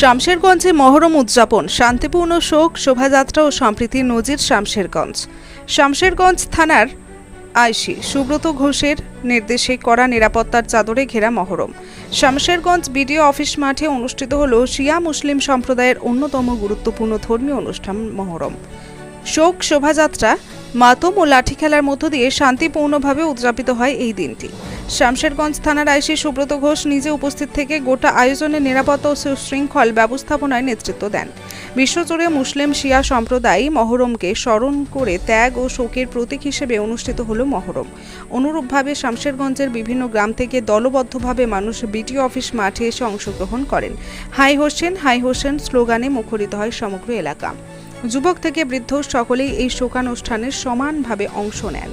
শামশেরগঞ্জে মহরম উদযাপন, শান্তিপূর্ণ শোক, শোভাযাত্রা ও সম্প্রীতির নজির শামশেরগঞ্জ। শামশেরগঞ্জ থানার আইসি সুব্রত ঘোষের নির্দেশে করা নিরাপত্তার চাদরে ঘেরা মহরম। শামশেরগঞ্জ বিডিও অফিস মাঠে অনুষ্ঠিত হল শিয়া মুসলিম সম্প্রদায়ের অন্যতম গুরুত্বপূর্ণ ধর্মীয় অনুষ্ঠান মহরম। শোক শোভাযাত্রা, মাতম ও লাঠি খেলার মধ্য দিয়ে শান্তিপূর্ণভাবে উদযাপিত হয় এই দিনটি। শামশেরগঞ্জ থানার আইসি সুব্রত ঘোষ নিজে উপস্থিত থেকে গোটা আয়োজনের নিরাপত্তা ও সুশৃঙ্খল ব্যবস্থাপনায় নেতৃত্ব দেন। বিশ্বজুড়ে মুসলিম শিয়া সম্প্রদায় মহরমকে স্মরণ করে ত্যাগ ও শোকের প্রতীক হিসেবে অনুষ্ঠিত হল মহরম। অনুরূপভাবে শামশেরগঞ্জের বিভিন্ন গ্রাম থেকে দলবদ্ধভাবে মানুষ বিটিও অফিস মাঠে এসে অংশগ্রহণ করেন। হাই হোসেন হাই হোসেন, স্লোগানে মুখরিত হয় সমগ্র এলাকা। যুবক থেকে বৃদ্ধ সকলেই এই শোকানুষ্ঠানে সমানভাবে অংশ নেন।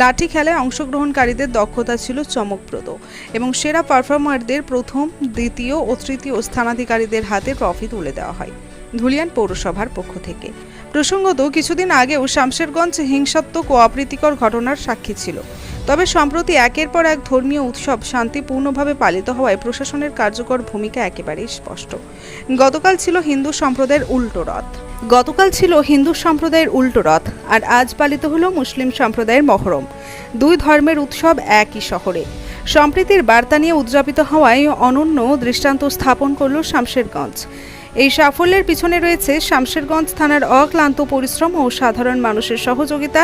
লাঠি খেলায় অংশগ্রহণকারীদের দক্ষতা ছিল চমকপ্রদ এবং সেরা পারফর্মারদের প্রথম, দ্বিতীয় ও তৃতীয় স্থানাধিকারীদের হাতে ট্রফি তুলে দেওয়া হয় ধুলিয়ান পৌরসভার পক্ষ থেকে। প্রসঙ্গত, কিছুদিন আগেও শামশেরগঞ্জ হিংসাত্মক ও অপ্রীতিকর ঘটনার সাক্ষী ছিল। তবে সম্প্রতি একের পর এক ধর্মীয় উৎসব শান্তিপূর্ণভাবে পালিত হওয়ায় প্রশাসনের কার্যকর ভূমিকা একেবারেই স্পষ্ট। গতকাল ছিল হিন্দু সম্প্রদায়ের উল্টো রথ। গতকাল ছিল হিন্দু সম্প্রদায়ের উল্টো রথ আর আজ পালিত হলো মুসলিম সম্প্রদায়ের মহরম। দুই ধর্মের উৎসব একই শহরে। সম্প্রীতির বার্তা নিয়ে উদযাপিত হওয়ায় অনন্য দৃষ্টান্ত স্থাপন করল শামশেরগঞ্জ। এই সাফল্যের পিছনে রয়েছে শামশেরগঞ্জ থানার অক্লান্ত পরিশ্রম ও সাধারণ মানুষের সহযোগিতা।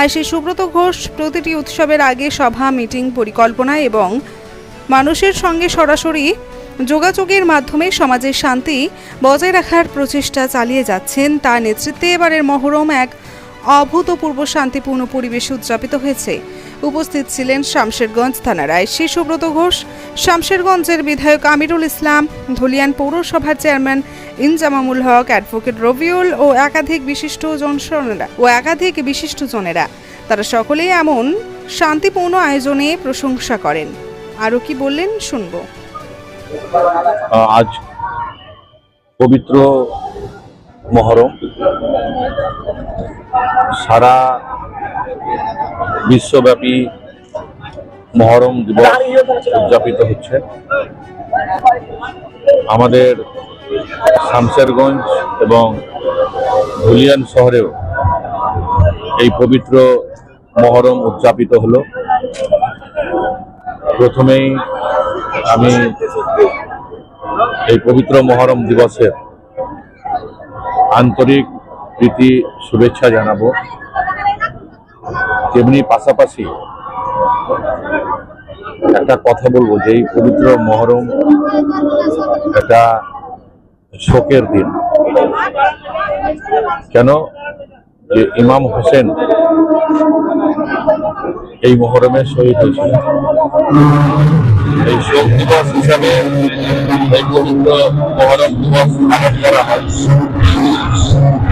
আইসি সুব্রত ঘোষ প্রতিটি উৎসবের আগে সভা, মিটিং, পরিকল্পনা এবং মানুষের সঙ্গে সরাসরি যোগাযোগের মাধ্যমে সমাজের শান্তি বজায় রাখার প্রচেষ্টা চালিয়ে যাচ্ছেন। তার নেতৃত্বে এবারের মহরম এক অভূতপূর্ব শান্তিপূর্ণ পরিবেশে উদযাপিত হয়েছে। উপস্থিত ছিলেন শামশেরগঞ্জ থানার আইসি সুব্রত ঘোষ, শামশেরগঞ্জের বিধায়ক আমিরুল ইসলাম, ধুলিয়ান পৌরসভার চেয়ারম্যান ইনজামামুল হক, অ্যাডভোকেট রবিউল ও একাধিক বিশিষ্ট জনসনেরা ও একাধিক বিশিষ্ট জনেরা। তারা সকলেই এমন শান্তিপূর্ণ আয়োজনে প্রশংসা করেন। আরও কি বললেন শুনব। আজ পবিত্র মহরম। সারা বিশ্বব্যাপী মহরম দিবস উদযাপিত হচ্ছে। আমাদের শামশেরগঞ্জ এবং ধুলিয়ান শহরেও এই পবিত্র মহরম উদযাপিত হলো। প্রথমেই আমি এই পবিত্র মহরম দিবসের আন্তরিক প্রীতি শুভেচ্ছা জানাব। তেমনি পাশাপাশি একটা কথা বলব যে এই পবিত্র মহরম একটা শোকের দিন। কেন? যে ইমাম হোসেন এই মহরমে শহীদ হয়েছিল এই শোক দিবস হিসাবে এই পবিত্র মহরম দিবস পালন করা হয়।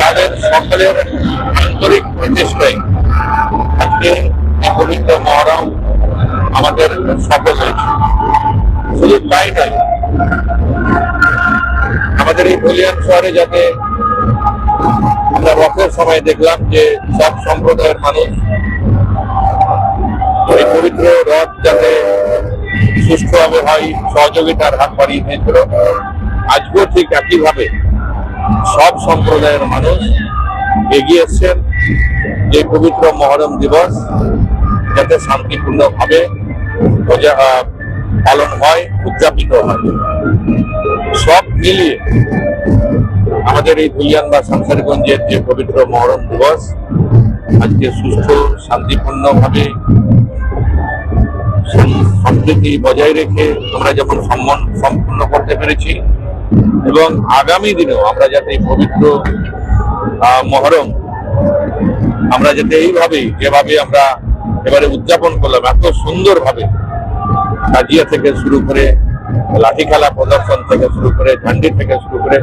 তাদের সকলের আন্তরিক প্রচেষ্টায় আজকে পবিত্র মহরম আমাদের সফল হয়েছে শুধু তাই নয় আমাদের এই বলিয়ান শহরে যাতে আমরা রথের সময় দেখলাম যে সব সম্প্রদায়ের মানুষ এই পবিত্র রথ যাতে সুষ্ঠুভাবে হয়, সহযোগিতার হাত বাড়িয়ে দিয়েছিল আজকেও ঠিক একইভাবে সব সম্প্রদায়ের মানুষ এগিয়ে এসছেন যে পবিত্র মহরম দিবস যাতে শান্তিপূর্ণভাবে পালন হয়, উদযাপিত হয়। সব মিলিয়ে আমাদের এই ধুলিয়ান বা সংসারগঞ্জের যে পবিত্র মহরম দিবস, আজকে সুস্থ, শান্তিপূর্ণভাবে সম্প্রীতি বজায় রেখে আমরা যেমন সম্মান সম্পূর্ণ করতে পেরেছি এবং আগামী দিনেও আমরা যাতে এই পবিত্র মহরম আমরা যাতে এইভাবেই যেভাবে আমরা এবারে উদযাপন করলাম, এত সুন্দরভাবে তাজিয়া থেকে শুরু করে, লাঠি খেলা প্রদর্শন থেকে শুরু করে, ঝান্ডি থেকে শুরু করে,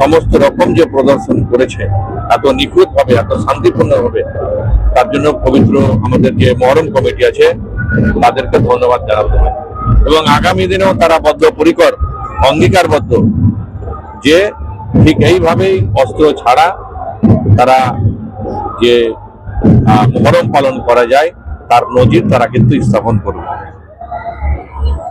সমস্ত রকম যে প্রদর্শন করেছে, এত নিখুঁত ভাবে এত শান্তিপূর্ণ ভাবে তার জন্য পবিত্র আমাদের যে মহরম কমিটি আছে, তাদেরকে ধন্যবাদ জানাতে হবে এবং আগামী দিনেও তারা বদ্ধপরিকর অঙ্গীকারবদ্ধ যে ঠিক এইভাবেই অস্ত্র ছাড়া তারা যে মহরম পালন করা যায়, তার নজির তারা কিন্তু স্থাপন করবে।